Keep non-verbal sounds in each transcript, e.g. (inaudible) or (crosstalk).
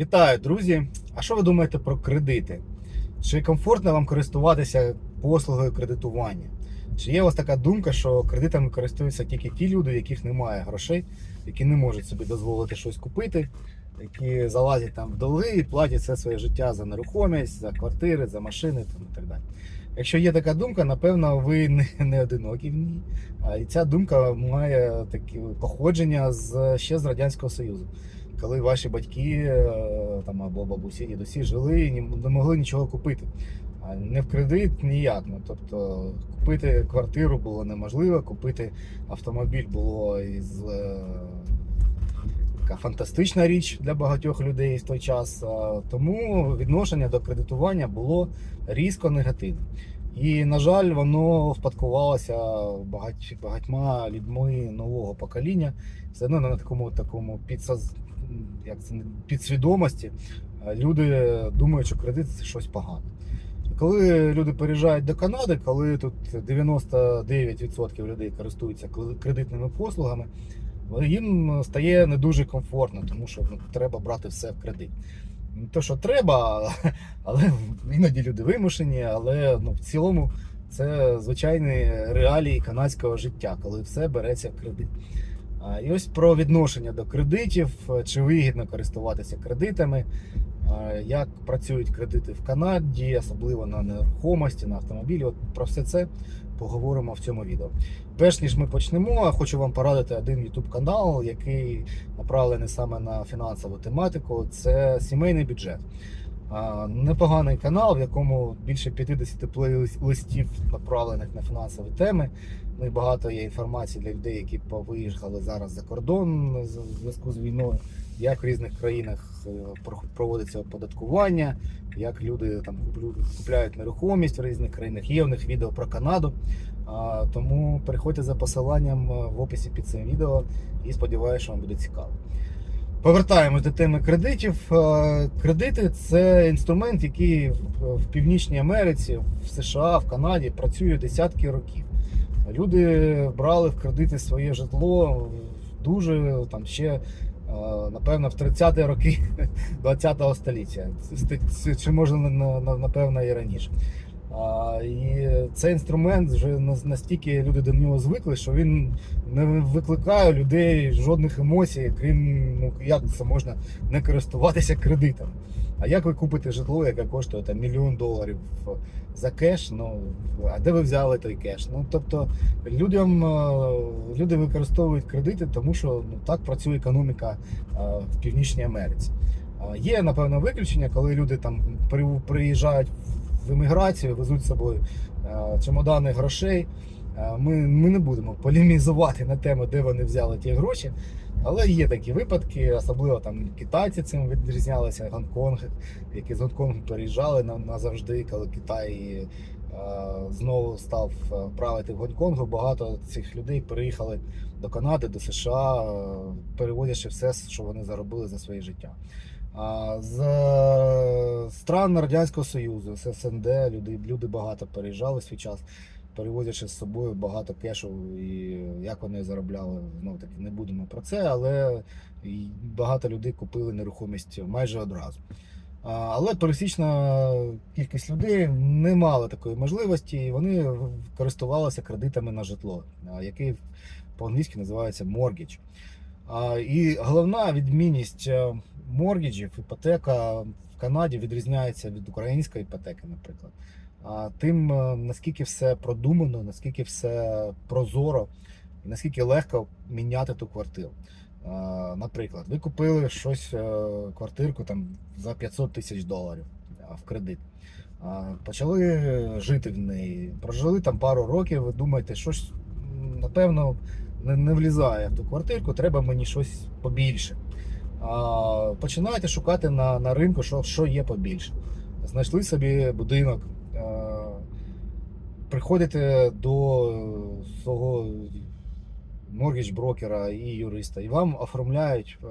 Вітаю, друзі! А що ви думаєте про кредити? Чи комфортно вам користуватися послугою кредитування? Чи є у вас така думка, що кредитами користуються тільки ті люди, у яких немає грошей, які не можуть собі дозволити щось купити, які залазять там в долги і платять все своє життя за нерухомість, за квартири, за машини там, і так далі? Якщо є така думка, напевно, ви не, не одинокі в ній. І ця думка має такі походження з ще з Радянського Союзу коли ваші батьки е, там або бабусі, дідусі жили і не могли нічого купити. Не в кредит ніяк. Ну, тобто купити квартиру було неможливо, купити автомобіль було із е, така фантастична річ для багатьох людей в той час. Тому відношення до кредитування було різко негативне. І, на жаль, воно впадкувалося багать, багатьма людьми нового покоління. Все одно на такому такому підсоз... як це, підсвідомості е, люди думають, що кредит це щось погане. Коли люди переїжджають до Канади, коли тут 99% людей користуються кредитними послугами, їм стає не дуже комфортно, тому що ну, треба брати все в кредит. Не те, що треба, (laughs) але іноді люди вимушені, але ну, в цілому це звичайні реалії канадського життя, коли все береться в кредит. І ось про відношення до кредитів, чи вигідно користуватися кредитами, як працюють кредити в Канаді, особливо на нерухомості, на автомобілі. От про все це поговоримо в цьому відео. Перш ніж ми почнемо, хочу вам порадити один YouTube канал, який направлений саме на фінансову тематику. Це сімейний бюджет. Непоганий канал, в якому більше 50 плейлистів направлених на фінансові теми. Ну і багато є інформації для людей, які повиїхали зараз за кордон в зв'язку з війною, як в різних країнах е, проводиться оподаткування, як люди там купляють нерухомість в різних країнах. Є у них відео про Канаду. Тому переходьте за посиланням е, в описі під цим відео і сподіваюся, що вам буде цікаво. Повертаємось до теми кредитів. Е, Кредити це інструмент, який в- Північній Америці, в США, в Канаді працює десятки років. Люди брали в кредити своє житло дуже там ще, е, напевно, в 30-ті роки (laughs) 20-го століття. Чи може на- на- напевно і раніше. А, І цей інструмент вже настільки люди до нього звикли, що він не викликає людей жодних емоцій, крім ну як це можна не користуватися кредитом. А як ви купите житло, яке коштує там мільйон доларів за кеш? Ну а де ви взяли той кеш? Ну тобто людям е, люди використовують кредити, тому що ну так працює економіка е, в Північній Америці. А Є напевно виключення, коли люди там при- приїжджають еміграцію, везуть з собою е, чемодани грошей. Е, Ми, ми не будемо полемізувати на тему, де вони взяли ті гроші. Але є такі випадки, особливо там китайці цим відрізнялися, Гонконг, які з Гонконгу переїжджали назавжди, коли Китай е, знову став правити в Гонконгу. Багато цих людей переїхали до Канади, до США, переводячи все, що вони заробили за своє життя. З е, стран Радянського Союзу, з СНД, люди, люди багато переїжджали свій час, перевозячи з собою багато кешу, і як вони заробляли, знов таки не будемо про це, але багато людей купили нерухомість майже одразу. Але пересічна кількість людей не мала такої можливості, і вони користувалися кредитами на житло, який по-англійськи називається mortgage. І головна відмінність е, моргіджів, іпотека в Канаді відрізняється від української іпотеки, наприклад. Тим, е, наскільки все продумано, наскільки все прозоро, і наскільки легко міняти ту квартиру. Наприклад, ви купили щось, е, квартирку там за 500 тисяч доларів в кредит. Почали жити в неї, прожили там пару років, ви думаєте, щось, напевно, не, не влізає в ту квартирку, треба мені щось побільше. А, починаєте шукати на, на ринку, що, що є побільше. Знайшли собі будинок, а, приходите до свого моргідж брокера і юриста, і вам оформляють е,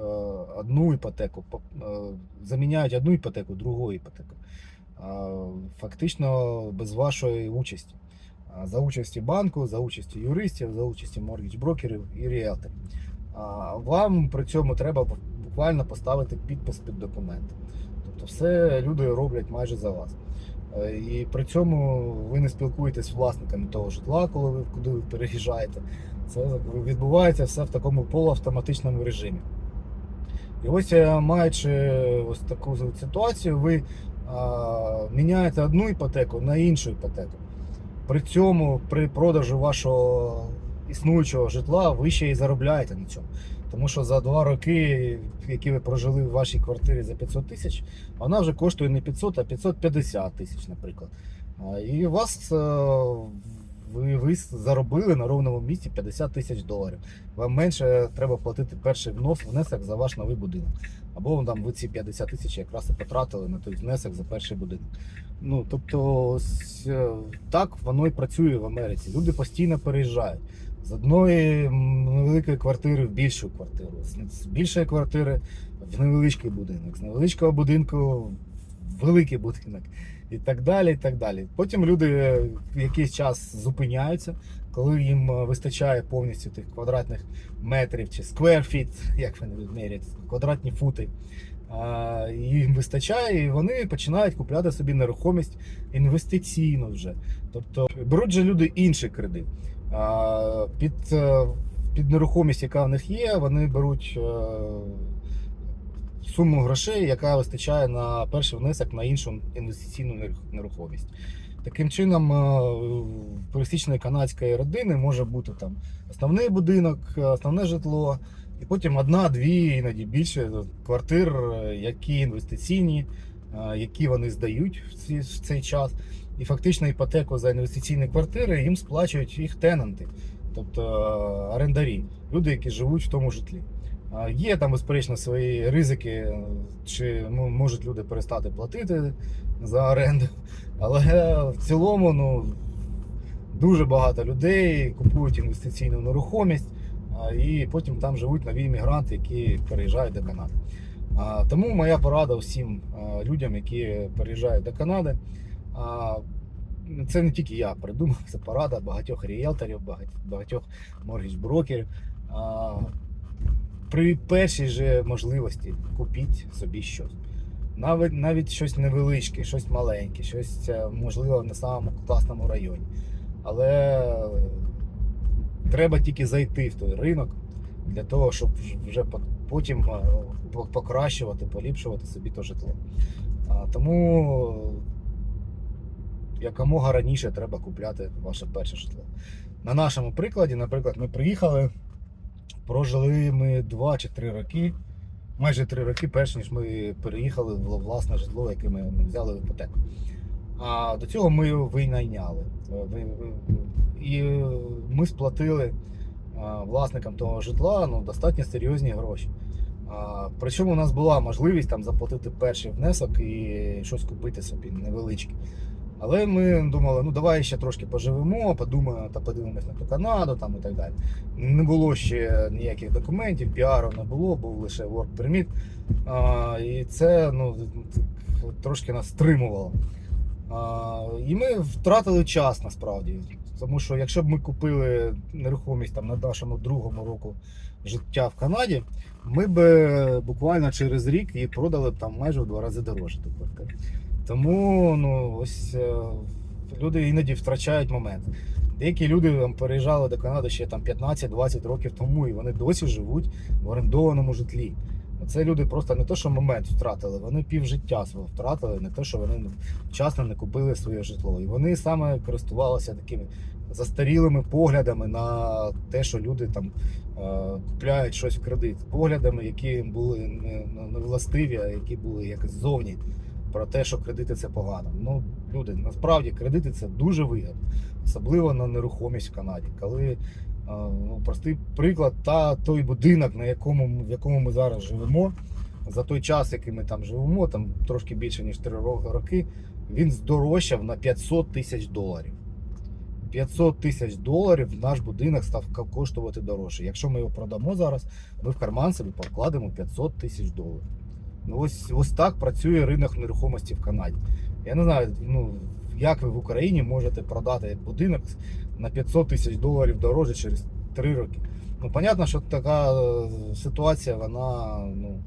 одну іпотеку, по- е, заміняють одну іпотеку другою іпотекою. А, Фактично без вашої участі. За участі банку, за участі юристів, за участі моргідж брокерів і ріелторів. Вам при цьому треба буквально поставити підпис під документ. Тобто все люди роблять майже за вас. Е, І при цьому ви не спілкуєтесь з власниками того житла, коли ви куди ви переїжджаєте. Це відбувається все в такому полуавтоматичному режимі. І ось е, маючи ось таку ситуацію, ви а, міняєте одну іпотеку на іншу іпотеку. При цьому при продажу вашого існуючого житла ви ще й заробляєте на цьому. Тому що за два роки, які ви прожили в вашій квартирі за 500 тисяч, вона вже коштує не 500, а 550 тисяч, наприклад. І у вас е, ви, ви заробили на ровному місці 50 тисяч доларів. Вам менше треба платити перший внос, внесок за ваш новий будинок. Або там ви ці 50 тисяч якраз і потратили на той внесок за перший будинок. Ну тобто, ось, е, так воно і працює в Америці. Люди постійно переїжджають з одної невеликої квартири в більшу квартиру, з- більшої квартири в невеличкий будинок, з невеличкого будинку великий будинок і так далі. і так далі. Потім люди в якийсь час зупиняються, коли їм е, вистачає повністю тих квадратних метрів чи feet, як вони відміряють, квадратні фути. Їм вистачає, і вони починають купляти собі нерухомість інвестиційну вже. Тобто беруть же люди інший кредит. Під, е, під нерухомість, яка в них є, вони беруть е, суму грошей, яка вистачає на перший внесок на іншу інвестиційну нерухомість. Таким чином, е, в пересічної канадської родини може бути там основний будинок, е, основне житло, і потім одна-дві, іноді більше квартир, е, які інвестиційні, які вони здають в цей час. І фактично іпотеку за інвестиційні квартири їм сплачують їх тенанти, тобто орендарі, люди, які живуть в тому житлі. Є там, безперечно, свої ризики, чи ну, можуть люди перестати платити за оренду. Але в цілому ну, дуже багато людей купують інвестиційну нерухомість і потім там живуть нові іммігранти, які переїжджають до Канади. Тому моя порада всім людям, які переїжджають до Канади. Це не тільки я придумав, це порада багатьох ріелторів, багатьох моргідж-брокерів. При першій же можливості купіть собі щось. Навіть навіть щось невеличке, щось маленьке, щось е, можливо на самому класному районі. Але треба тільки зайти в той ринок для того, щоб вже потім е, покращувати, поліпшувати собі то житло. Тому якомога раніше треба купляти ваше перше житло. На нашому прикладі, наприклад, ми приїхали, прожили ми 2 чи 3 роки майже три роки, перш ніж ми переїхали в власне житло, яке ми взяли в іпотеку. А до цього ми винайняли. Е, І е, ми сплатили е, власникам того житла ну, достатньо серйозні гроші. Причому у нас була можливість там заплатити перший внесок і щось купити собі невеличке. Але ми думали, ну давай ще трошки поживемо, подумаємо та подивимось на Канаду там і так далі. Не було ще ніяких документів, піару не було, був лише work permit. А, і це ну, трошки нас стримувало. А, і ми втратили час насправді. Тому що якщо б ми купили нерухомість там, на нашому другому року життя в Канаді, ми б е, буквально через рік її продали б там майже в два рази дорожче квартиру. Тому ну, ось е, люди іноді втрачають момент. Деякі люди там, переїжджали до Канади ще там 15-20 років тому, і вони досі живуть в орендованому житлі. Це люди просто не то, що момент втратили, вони півжиття свого втратили, не те, що вони вчасно не купили своє житло. І вони саме користувалися такими застарілими поглядами на те, що люди там е, купляють щось в кредит, поглядами, які були не властиві, а які були якось ззовні про те, що кредити це погано. Ну, люди, насправді кредити це дуже вигідно, особливо на нерухомість в Канаді. Коли ну, простий приклад, та той будинок, на якому, в якому ми зараз живемо, за той час, який ми там живемо, там трошки більше ніж 3 роки, він здорожчав на 500 тисяч доларів. 500 тисяч доларів наш будинок став коштувати дорожче. Якщо ми його продамо зараз, ми в карман собі покладемо 500 тисяч доларів. Ну, ось, ось так працює ринок нерухомості в Канаді. Я не знаю, ну, як ви в Україні можете продати будинок на 500 тисяч доларів дорожче через 3 роки. Ну, понятно, що така е, ситуація, вона ну,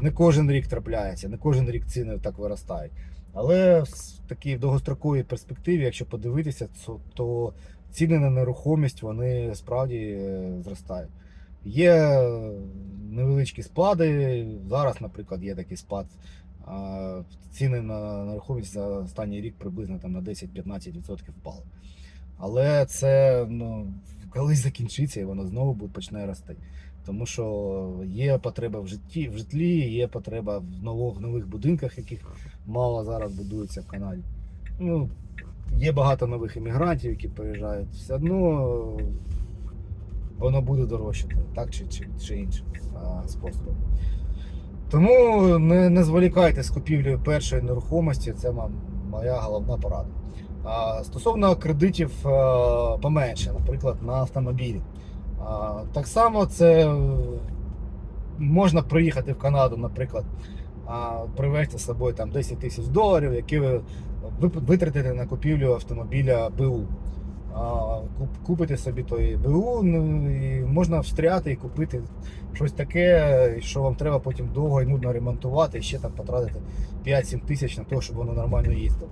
Не кожен рік трапляється, не кожен рік ціни так виростають. Але в такій довгостроковій перспективі, якщо подивитися, то, ціни на нерухомість вони справді е, зростають. Є е, невеличкі спади. Зараз, наприклад, є такий спад. Ціни на нерухомість за останній рік приблизно там на 10-15% впали. Але це ну, колись закінчиться і воно знову буде почне рости. Тому що є потреба в житті, в житлі, є потреба в нових, нових будинках, яких мало зараз будується в Канаді. Ну, є багато нових іммігрантів, які приїжджають. Все одно воно буде дорожчати, так чи, чи, чи іншим а, способом. Тому не, не зволікайте з купівлею першої нерухомості, це моя головна порада. А, стосовно кредитів е, поменше, наприклад, на автомобілі. А, Так само це можна приїхати в Канаду, наприклад, а, привезти з собою там 10 тисяч доларів, які ви витратите на купівлю автомобіля БУ. Купити собі той БУ, ну, і можна встряти і купити щось таке, що вам треба потім довго і нудно ремонтувати, і ще там потратити 5-7 тисяч на те, щоб воно нормально їздило.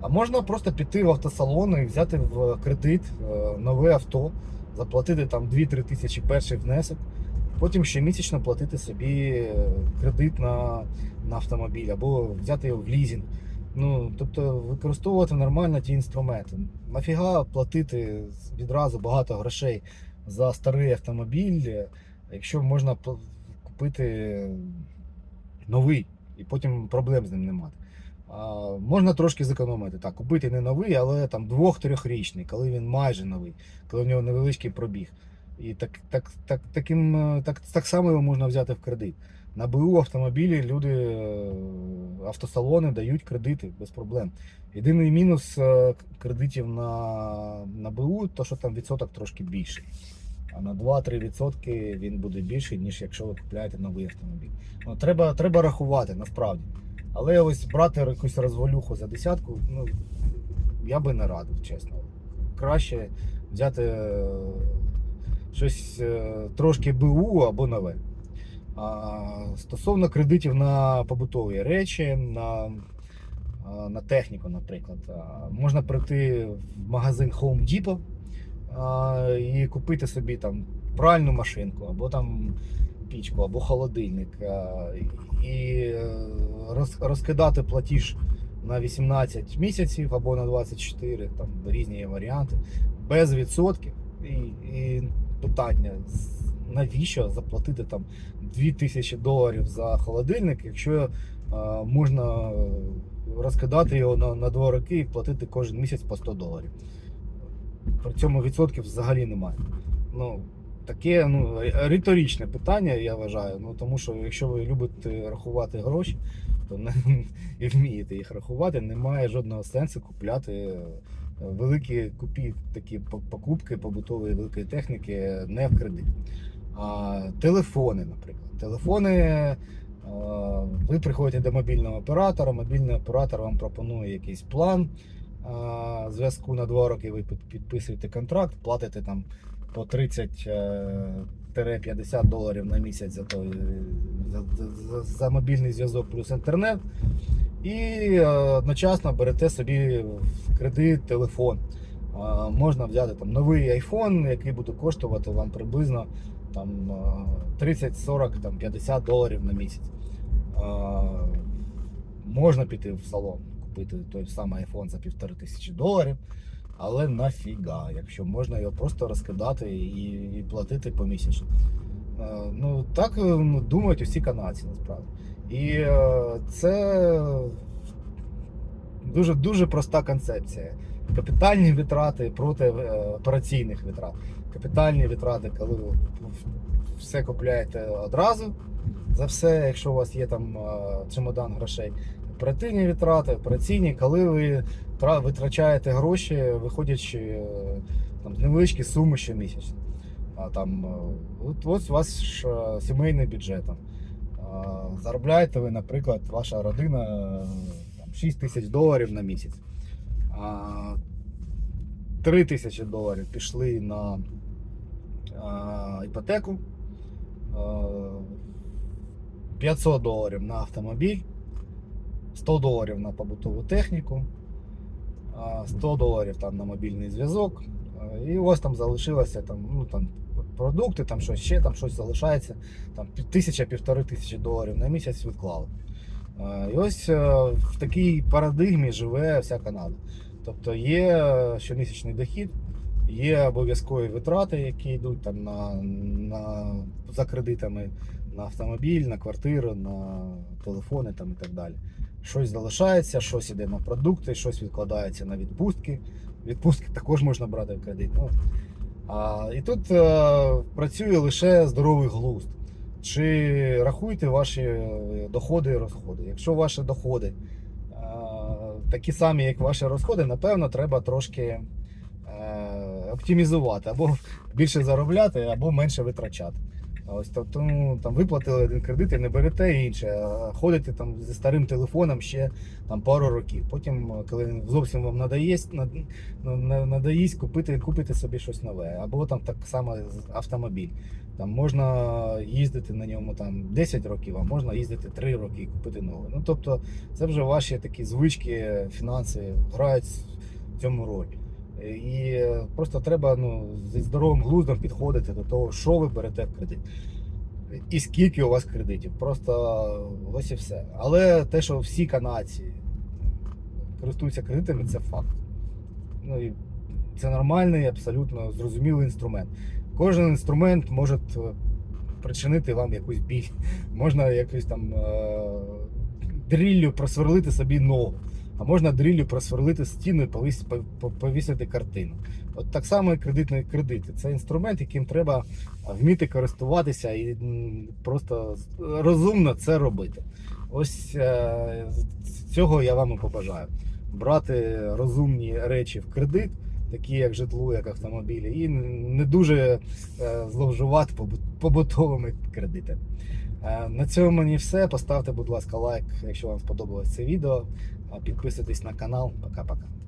А можна просто піти в автосалон і взяти в кредит е, нове авто, заплатити там 2-3 тисячі перший внесок, потім щомісячно платити собі е, кредит на, на автомобіль або взяти його в лізінг. Ну, тобто використовувати нормально ті інструменти. Нафіга платити відразу багато грошей за старий автомобіль, якщо можна купити новий і потім проблем з ним не мати. А, можна трошки зекономити. Так, купити не новий, але там двох-трьохрічний, коли він майже новий, коли в нього невеличкий пробіг. І так, так, так, таким, так, так само його можна взяти в кредит. На БУ автомобілі люди, е, автосалони дають кредити без проблем. Єдиний мінус е, кредитів на, на БУ, то що там відсоток трошки більший. А на 2-3% він буде більший, ніж якщо ви купляєте новий автомобіль. Ну, треба, треба рахувати насправді. Але ось брати якусь розвалюху за десятку, ну я би не радив, чесно. Краще взяти е, щось трошки БУ або нове. Стосовно кредитів на побутові речі, на, на техніку, наприклад, можна прийти в магазин Home Depot і купити собі там пральну машинку, або там пічку, або холодильник. І е, розкидати платіж на 18 місяців або на 24, там різні варіанти, без відсотків. І, і питання, навіщо заплатити там 2000 доларів за холодильник, якщо е, можна розкидати його на, на 2 роки і платити кожен місяць по 100 доларів. При цьому відсотків взагалі немає. Ну, таке ну, риторичне питання, я вважаю. Ну, тому що якщо ви любите рахувати гроші, то не, і вмієте їх рахувати, немає жодного сенсу купляти е, великі купі, такі покупки побутової великої техніки не в кредит. Телефони, наприклад. Телефони. е, Ви приходите до мобільного оператора, мобільний оператор вам пропонує якийсь план зв'язку на 2 роки. Ви підписуєте контракт, платите там по 30-50 доларів на місяць за, той, за, за, за мобільний зв'язок плюс інтернет. І е, одночасно берете собі в кредит телефон. Можна взяти там новий iPhone, який буде коштувати вам приблизно там е, 30, 40, там 50 доларів на місяць. Можна піти в салон, купити той самий iPhone за півтори тисячі доларів, але нафіга, якщо можна його просто розкидати і, і платити помісячно. Е, Ну, так е, ну, думають усі канадці насправді. І е, це дуже, дуже проста концепція. Капітальні витрати проти е, операційних витрат. Капітальні витрати, коли ви все купляєте одразу за все, якщо у вас є там е, чемодан грошей. Оперативні витрати, операційні, коли ви витрачаєте гроші, виходячи е, там, з невеличкі суми щомісяця. А там е, от, ось у вас сімейний бюджет. Там. Заробляєте ви, наприклад, ваша родина там, 6 тисяч доларів на місяць. А, 3 тисячі доларів пішли на а, іпотеку. А, 500 доларів на автомобіль, 100 доларів на побутову техніку, 100 доларів там на мобільний зв'язок. І вас там залишилося там, ну, там, продукти, там щось ще, там щось залишається. Там пі- тисяча, півтори тисячі доларів на місяць відклали. І ось е, в такій парадигмі живе вся Канада. Тобто є е, щомісячний дохід, є обов'язкові витрати, які йдуть там на, на, за кредитами на автомобіль, на квартиру, на телефони там, і так далі. Щось залишається, щось іде на продукти, щось відкладається на відпустки. Відпустки також можна брати в кредит. Ну, а, і тут е, працює лише здоровий глузд. Чи рахуєте ваші е, доходи і розходи? Якщо ваші доходи е, такі самі, як ваші розходи, напевно, треба трошки оптимізувати або більше заробляти, або менше витрачати. Ось ну, там виплатили один кредит і не берете інше, ходите там зі старим телефоном ще там пару років. Потім, коли він зовсім вам надоїсть, над- ну, купити, купити собі щось нове. Або там так само автомобіль. Там можна їздити на ньому там 10 років, а можна їздити 3 роки і купити нове. Ну тобто, це вже ваші такі звички, фінанси грають в цьому роль. І просто треба ну, зі здоровим глуздом підходити до того, що ви берете в кредит. І скільки у вас кредитів. Просто ось і все. Але те, що всі канадці користуються кредитами, це факт. Ну, і це нормальний, абсолютно зрозумілий інструмент. Кожен інструмент може е, причинити вам якусь біль. Можна якусь там е- дріллю просверлити собі ногу. А можна дріллю просверлити стіну і повіс- пов- пов- повісити картину. От так само і кредитні кредити. Це інструмент, яким треба вміти користуватися і просто розумно це робити. Ось е, цього я вам і побажаю. Брати розумні речі в кредит, такі як житло, як автомобілі, і не дуже е, зловживати побутовими кредитами. Е, На цьому мені все. Поставте, будь ласка, лайк, якщо вам сподобалось це відео. Підписуйтесь на канал. Пока-пока.